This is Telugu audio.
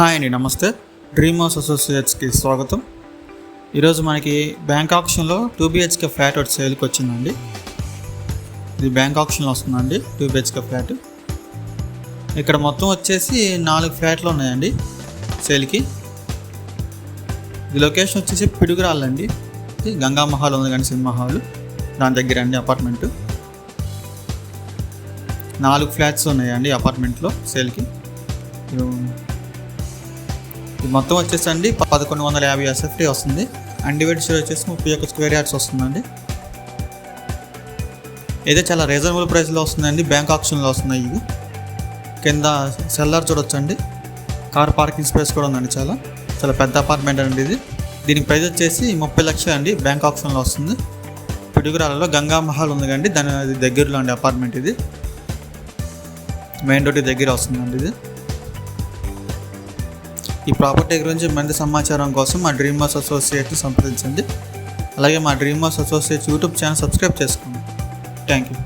హాయ్ అండి నమస్తే. డ్రీమర్స్ అసోసియేట్స్కి స్వాగతం. ఈరోజు మనకి బ్యాంక్ ఆప్షన్లో టూ బిహెచ్కే ఫ్లాట్ ఒకటి సేల్కి వచ్చిందండి. ఇది బ్యాంక్ ఆప్షన్లో వస్తుందండి టూ బిహెచ్కే ఫ్లాట్. ఇక్కడ మొత్తం వచ్చేసి నాలుగు ఫ్లాట్లు ఉన్నాయండి సేల్కి. ఇది లొకేషన్ వచ్చేసి పిడుగురాళ్ళండి. ఇది గంగా మహల్ ఉంది కానీ సినిమా హాల్. దాని దగ్గర అండి అపార్ట్మెంట్. నాలుగు ఫ్లాట్స్ ఉన్నాయండి అపార్ట్మెంట్లో సేల్కి. ఇది మొత్తం వచ్చేసి అండి పదకొండు వందల యాభై ఎస్ఎఫ్టీ వస్తుంది. అన్డివైడ్ షేర్ వచ్చేసి ముప్పై ఒక్క స్క్వేర్ యార్డ్స్ వస్తుందండి. ఇదే చాలా రీజనబుల్ ప్రైస్లో వస్తుందండి. బ్యాంక్ ఆప్షన్లో వస్తున్నాయి ఇది కింద సెల్లార్ చూడొచ్చండి. కార్ పార్కింగ్ స్పేస్ కూడా ఉందండి చాలా. చాలా పెద్ద అపార్ట్మెంట్ అండి ఇది. దీని ప్రైస్ వచ్చేసి ముప్పై లక్షలు అండి. బ్యాంక్ ఆప్షన్లో వస్తుంది. పిడుగురాలలో గంగా మహల్ ఉంది కండి దాని దగ్గరలో అండి అపార్ట్మెంట్ ఇది. మెయిన్ రోడ్ దగ్గర వస్తుందండి ఇది. ఈ ప్రాపర్టీ గురించి మరింత సమాచారం కోసం మా డ్రీమ్ హౌస్ అసోసియేట్ని సంప్రదించండి. అలాగే మా dream house associates YouTube channel subscribe చేసుకోండి. Thank you.